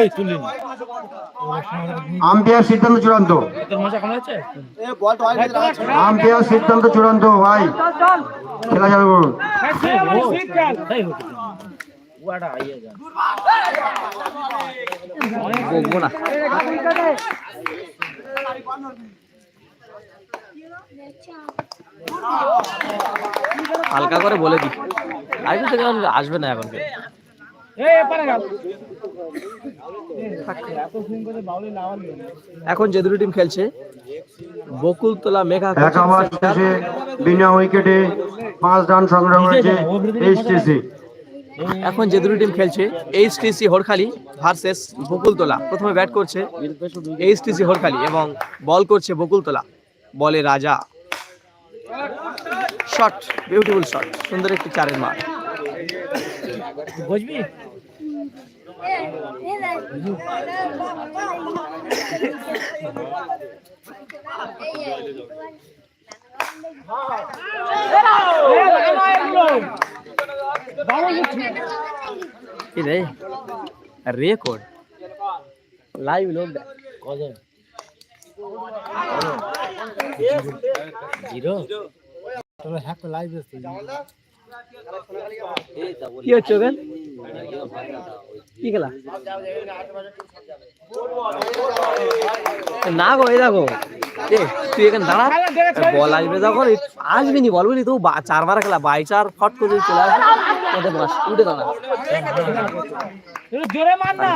এই তুলি আম্পায়ার সিদ্ধান্ত চূড়ান্ত। তোর মজা কেমন আছে? আম্পায়ার সিদ্ধান্ত চূড়ান্ত ভাই। খেলা চালু করুন তাই হতো ওয়াটা আইয়া যা বকবো হালকা করে বলে দি। আইপি আসবে না এখন। এখন যে দুটো টিম খেলছে বকুলতলা মেঘা এক ওভার শেষে বিনা উইকেটে পাঁচ রান সংগ্রহ করেছে এইচটিসি এখন যে দুটো টিম খেলছে এইচটিসি হরখালি ভার্সেস বকুলতলা। প্রথমে ব্যাট করছে এইচটিসি হরখালি এবং বল করছে বকুলতলা। বলে রাজা। শট বিউটিফুল শট সুন্দর একটি চারের মার। বুঝবি কি রে রেকর্ড লাইভ লোক কজন? জিরো তোরা হ্যাক লাইভ আসতে কি হচ্ছে ওখানে কি খেলা? না গো এই দেখো। তুই এখানে দাঁড়া। বল আসবে যখন। আসবি নি বল বুঝলি তো চারবার খেলা বাই চার ফট করে চলে আসবে। ওদের বাস উঠে দাঁড়া। জোরে মার না।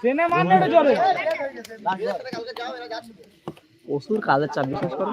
ট্রেনে মার না জোরে। প্রচুর কাজের চাপ বিশ্বাস করো।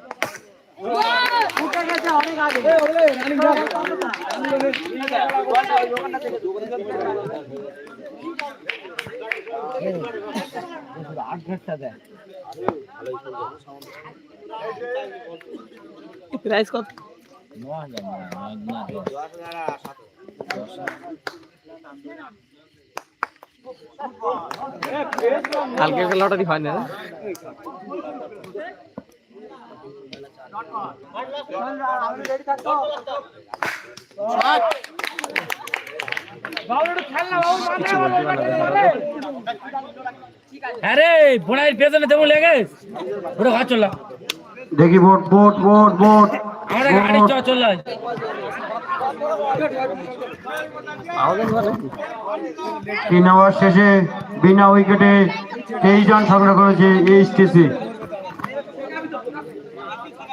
সংগ্রহ করেছে প্রাইস কত কালকে খেলাটা হয় না? আরে বোনাইয়ের পেছনে তেমন লেগে। ওটা ঘর চললা দেখি বোট বোট বোট বোট আমাদের গাড়ি চ চললা তিন ওভার শেষে বিনা উইকেটে তেইশ রান সংগ্রহ করেছে এইচটিসি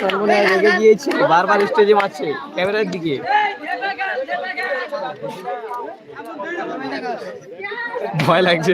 হয় রেগে গিয়েছে। বারবার স্টেজে মারছে ক্যামেরার দিকে। ভয় লাগছে।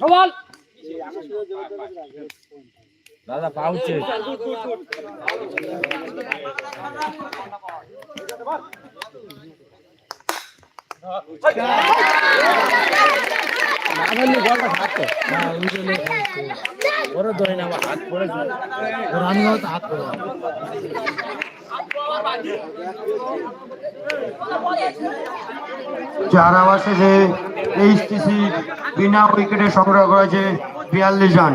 সবাল দাদা পাউছে ওরা ধরে না আমার হাত পড়েছে। ওর আমি হয়তো হাত পড়ে চার শেষে এইচটিসি বিনা উইকেটে সংগ্রহ করেছে বিয়াল্লিশ রান।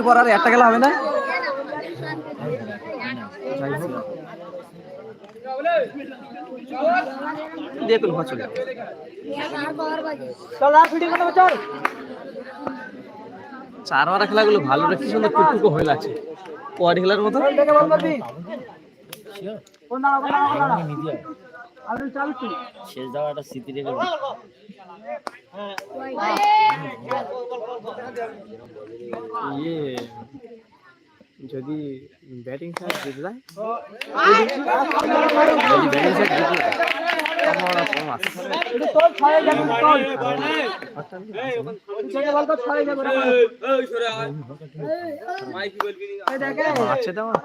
এরপর আর একটা খেলা হবে না? দেখুন চলে। চার মারা খেলাগুলো ভালো রে কি সুন্দর টুকটুকো হয়ে লাগছে কোয়ারি খেলার মতো। শেষ দেওয়া একটা স্মৃতি রেখে ইয়ে যদি ব্যাটিং সাইড জিতে যায় যদি ব্যাটিং সাইড কম আছে মারছে তো আমার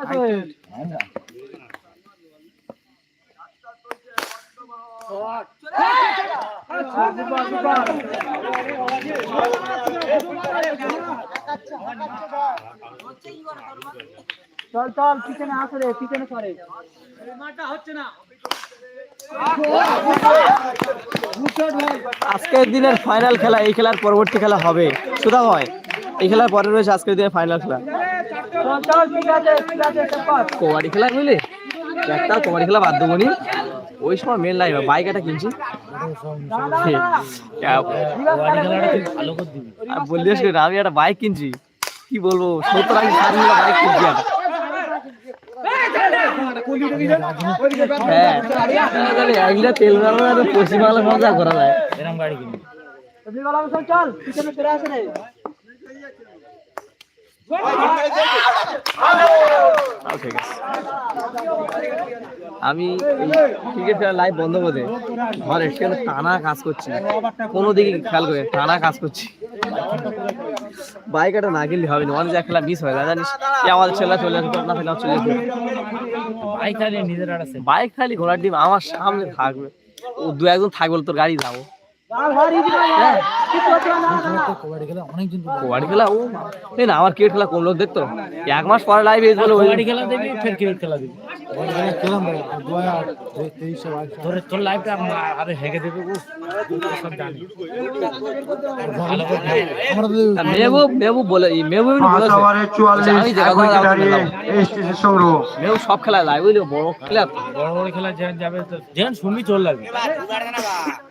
চল চল পিছনে আসো রে পিছনে সরে। আজকের দিনের ফাইনাল খেলা এই খেলার পরবর্তী খেলা হবে। সুধা হয় এই খেলার পরে রয়েছে আজকের দিনের ফাইনাল খেলা। কবাডি খেলা বুঝলি একটা কবাডি খেলা বাদ দেবো। ওই সময় মেন লাইভ বাইক একটা কিনছি। আর বললিস আমি একটা বাইক কিনছি। কি বলব সত্তর আগে বাইক কিনছি একটা হ্যাঁ তেল মারো পশ্চিমবাংলা মজা করা যায়। এরকম গাড়ি কিনবি। চল চল পিছনে ফিরে আসে রে ঠিক আছে। আমি ক্রিকেট খেলা লাইভ বন্ধ করে ঘরে সেখানে টানা কাজ করছি। কোনো দিকে খেয়াল করে টানা কাজ করছি। বাইক না কিনলে হবে না অনেক খেলা মিস হয় না জানিস? আমার ছেলে চলে আসবে না ফেলা চলে আসবে বাইক খালি নিজের বাইক খালি ঘোড়ার ডিম আমার সামনে থাকবে। ও দু একজন থাকবে বলে তোর গাড়ি যাব। আর ভারী দিবা হ্যাঁ। কবাডি খেলা ও না আমার ক্রিকেট খেলা কম লোক দেখতো এক মাস পরে লাইভ এসে বলে কবাডি খেলা দিবি ফের ক্রিকেট খেলা দিবি তোর তোর লাইফটা আরে হেগে দেবে ও সব জানি। বলে আমি লাইভ বুঝলি বড় খেলা। বড় বড় খেলা যেন যাবে তো যেন শুনবি চল লাগবে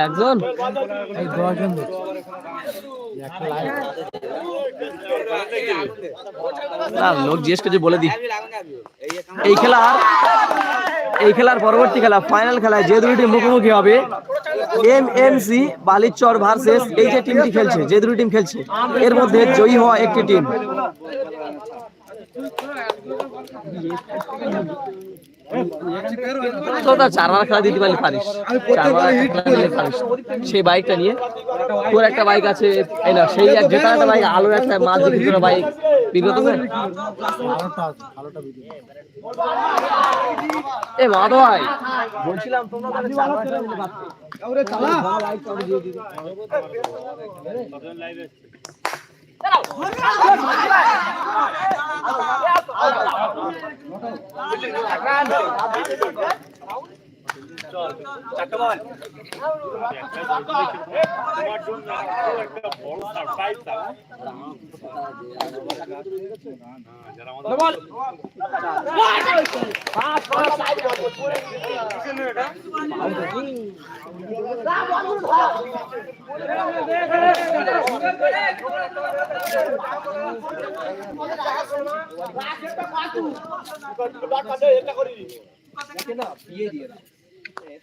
একজন? এই দশজন লোক। জিজ্ঞেস করছে বলে দি। এই খেলার এই খেলার পরবর্তী খেলা ফাইনাল খেলায় যে দুটি মুখোমুখি হবে M M C Balichar versus এই যে টিমটি খেলছে যে দুটি টিম খেলছে এর মধ্যে জয়ী হওয়া একটি টিম চারবার খেলা দিতে পারলে পারিস। চারবার খেলা দিলে পারিস। সেই বাইকটা নিয়ে। তোর একটা বাইক আছে এই না সেই এক যেটা একটা বাইক আলো একটা মাছ দিকে বাইক বিগত করে ভালোটা আছে ভালোটা ভিডিও এ মাধব ভাই। বলছিলাম তোমরা পারতে ভালো বাইকটা ওটা দিয়ে দিতে।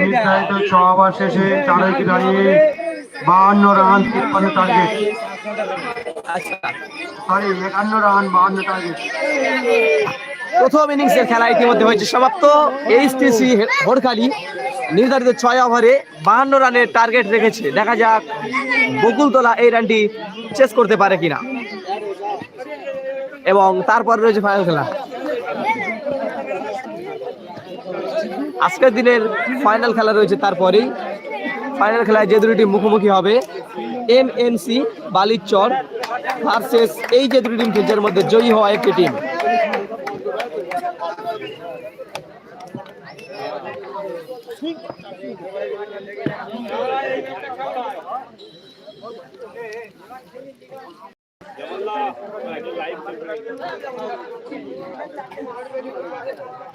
নির্ধারিত ছ ওভার শেষে চার উইকেট হারিয়ে বাহান্ন রান তিপ্পান্ন টার্গেট প্রথম ইনিংসের খেলা ইতিমধ্যে হয়েছে সমাপ্ত। এইচটিসি হোড়খালি নির্ধারিত ছয় ওভারে বাহান্ন রানের টার্গেট রেখেছে। দেখা যাক বকুলতলা এই রানটি চেস করতে পারে কিনা। এবং তারপর রয়েছে ফাইনাল খেলা। আজকের দিনের ফাইনাল খেলা রয়েছে তারপরেই। ফাইনাল খেলায় যে দুটি মুখোমুখি হবে M M C Balichar versus এই যে দুটি টিম খেলছে মধ্যে জয়ী হওয়া একটি টিম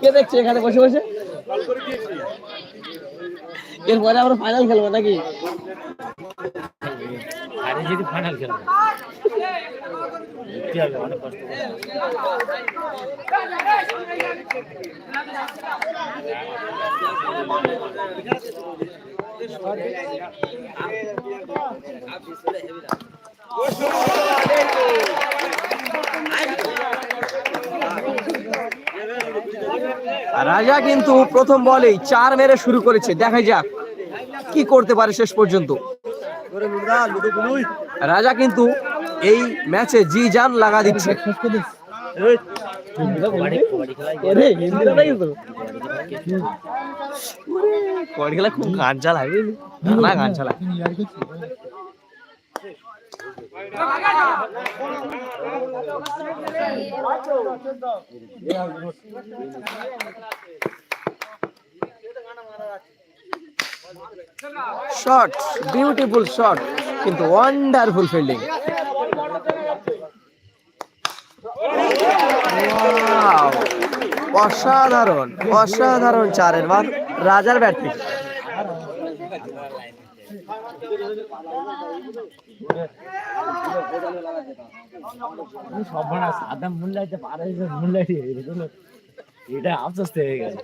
কে দেখছে এখানে বসে বসে? এরপরে আমরা ফাইনাল খেলব নাকি? আরে যদি ফাইনাল দেখতে হবে, অনেক কষ্ট রাজা কিন্তু প্রথম বলেই চার মেরে শুরু করেছে। দেখা যাক কি করতে পারে শেষ পর্যন্ত। রাজা কিন্তু এই ম্যাচে জি জান লাগা দিচ্ছে। কবাডি কবাডি খেলায় এরে, হিন্দি কথা কিন্তু। কবাডি খেলা খুব গান চালায় বুঝলি? টানা গান চালায়। শট বিউটিফুল শট কিন্তু ওয়ান্ডারফুল ফিল্ডিং অসাধারণ অসাধারণ চারের বার রাজার ব্যাট থেকে এটা আফসোস হয়ে নেবে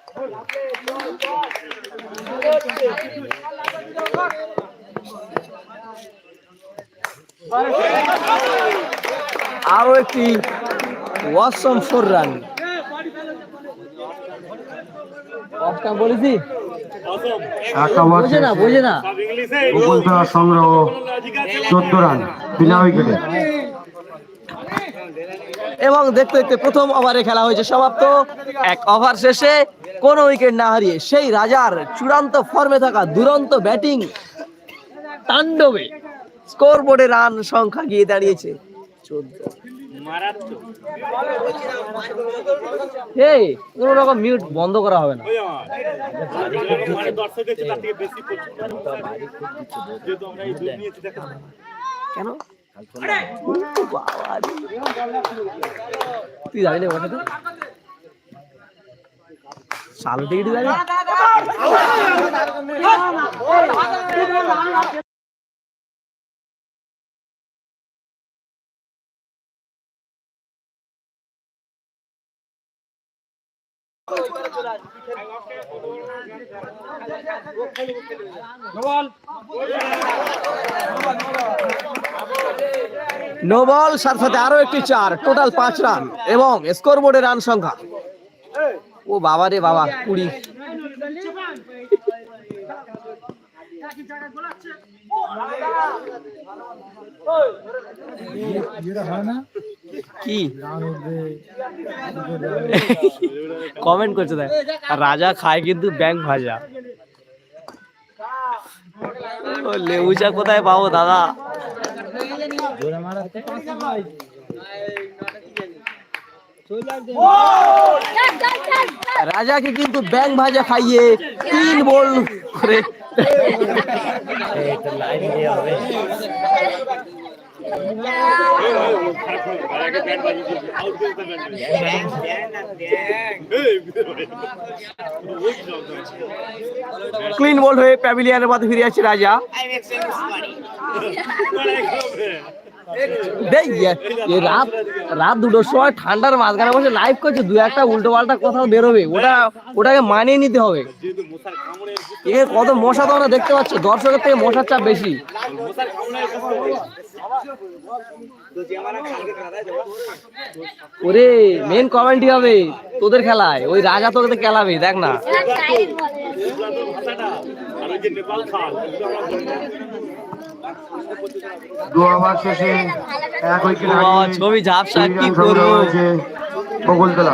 আরও একটি ওয়াসম ফোর রান। বলেছি? বোঝে না বোঝে না। সংগ্রহ চোদ্দ রান বিনা উইকেটে। এবং দেখতে দেখতে প্রথম ওভারে খেলা হয়েছে সমাপ্ত। এক ওভার শেষে কোন উইকেট না হারিয়ে সেই রাজার চূড়ান্ত ফর্মে থাকা দুরন্ত ব্যাটিং তাণ্ডবে স্কোর বোর্ডে রান সংখ্যা গিয়ে দাঁড়িয়েছে চোদ্দ। এই কোন রকম মিউট বন্ধ করা হবে না। কেন। তুই দাঁড়িয়ে বসে দাঁড়িয়ে নো? বল, সাথে আরও একটি চার, টোটাল পাঁচ রান এবং স্কোর বোর্ডে রান সংখ্যা। ও বাবা রে বাবা কুড়ি। কি? কমেন্ট করছে দেখ। রাজা খায় কিন্তু ব্যাংক ভাজা। ও লেবুচা কোথায় পাবো দাদা? জোরে মারাতে রাজাকে কিন্তু ব্যাং ভাজা খাইয়ে তিন বল করে এই তো লাইভ দিয়ে হবে ক্লিন বল হয়ে প্যাভিলিয়নের মধ্যে ফিরে যাচ্ছে রাজা। দেখ, এ- এ রাত রাত দুটোর সময় ঠান্ডার মাঝখানে বসে লাইভ করছে দু একটা উল্টো পাল্টা কোথাও বেরোবে। ওটা ওটাকে মানিয়ে নিতে হবে। এ কত মশা তোমরা দেখতে পাচ্ছ দর্শকের থেকে মশার চাপ বেশি। ওরে মেন কমেন্টই হবে তোদের খেলায়। ওই রাজা তোকে খেলাবে দেখ না। দু ওভার শেষে এক উইকেট ছবি ঝাপসা, কি করব? বকুলতলা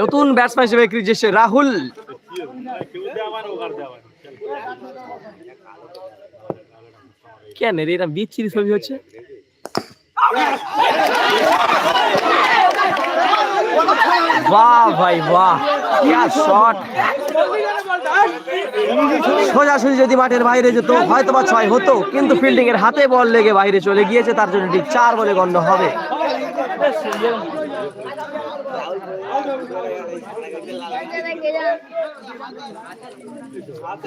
নতুন ব্যাটসম্যান হিসেবে ক্রিজে এসেছে রাহুল। কেন রে এটা বিচ্ছিরি ছবি হচ্ছে? বাহ ভাই, বাহ। শট। সোজাসুজি যদি মাঠের বাইরে যেত হয়তো বা ছয় হতো, কিন্তু ফিল্ডিং এর হাতে বল লেগে বাইরে চলে গিয়েছে, তার জন্য ঠিক চার বলে গণ্য হবে।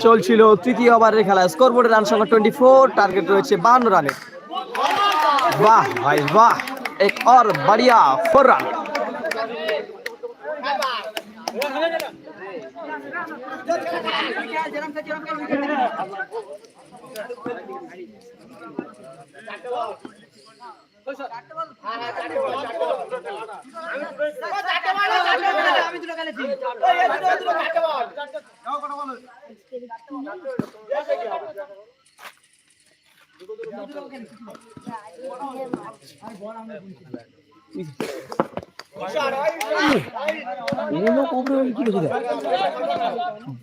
চলছিল তৃতীয় ওভারের খেলা। স্কোর বোর্ডের রান সংখ্যা টোয়েন্টি ফোর টার্গেট রয়েছে বান্ন রানের वाह भाई वाह एक और बढ़िया फुर्रा আমি কি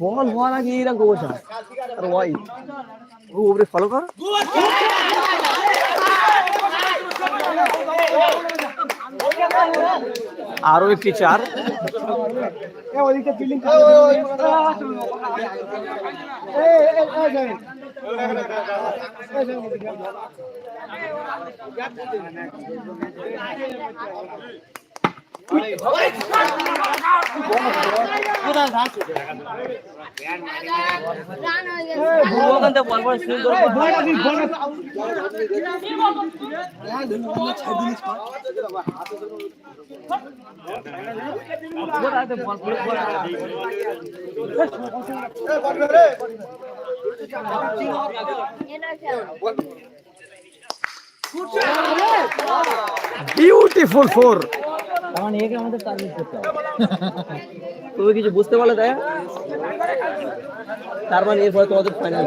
বল হওয়ার আগে এরকম গোছা আর ওয়াই ও ওপরে ফলো কর আরও একটি চার বল বিউটিফুল ফোর মানে একে আমাদের টার্গেট করতে হবে তুমি কিছু বুঝতে পারলে তাই? তার মানে এরপরে তোমাদের ফাইনাল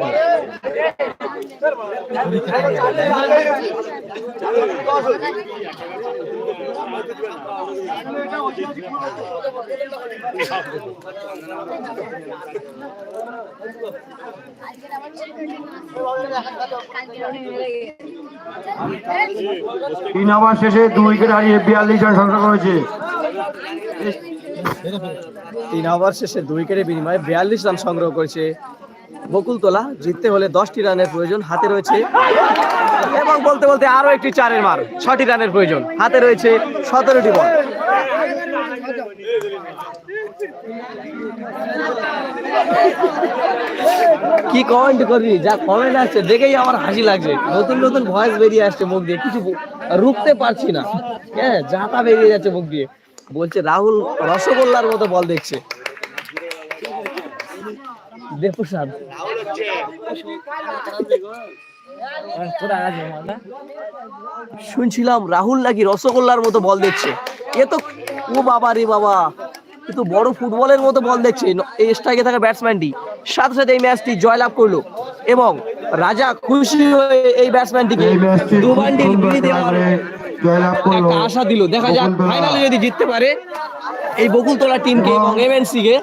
তিন ওভার শেষে দুই উইকেট হারিয়ে বিয়াল্লিশ রান সংগ্রহ করেছে। তিন ওভার শেষে দুই উইকেটের বিনিময়ে বিয়াল্লিশ রান সংগ্রহ করেছে বকুলতলা। জিততে হলে দশটি রানের প্রয়োজন, হাতে রয়েছে এবং বলতে বলতে আরও একটি চারের মার, ছটি রানের প্রয়োজন, হাতে রয়েছে সতেরোটি বল। কি কমেন্ট করবি? যা কমেন্ট আসছে, দেখেই আমার হাসি লাগছে। নতুন নতুন ভয়েস বেরিয়ে আসছে মুখ দিয়ে। কিছু রুখতে পারছি না। হ্যাঁ যাতা বেরিয়ে যাচ্ছে মুখ দিয়ে। বলছে, রাহুল রসগোল্লার মতো বল দেখছে। দেবপ্রসাদ শুনছিলাম রাহুল নাকি রসগোল্লার মতো বল দেখছে। এ তো ও বাবা রে বাবা। এ তো বড় ফুটবলের মতো বল দেখছে এই স্ট্রাইকে থাকা ব্যাটসম্যানটি সাথে সাথে এই ম্যাচটি জয়লাভ করল এবং রাজা খুশি হয়ে এই ব্যাটসম্যানটিকে দু বিলি দেওয়ার একটা আশা দিল। দেখা যাক। ফাইনালে যদি জিততে পারে এই বকুলতলা টিমকে এবং এমএনসি কে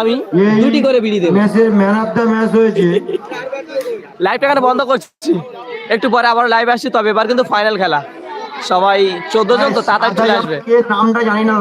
আমি দুটি করে বিলি দেবো। ম্যাচের ম্যান অফ দ্য ম্যাচ হয়েছে। লাইভটা এখানে বন্ধ করছি। একটু পরে আবার লাইভ আসছি তবে এবার কিন্তু ফাইনাল খেলা। সবাই চোদ্দ জন তো তাড়াতাড়ি চলে আসবে। কে নামটা জানি না।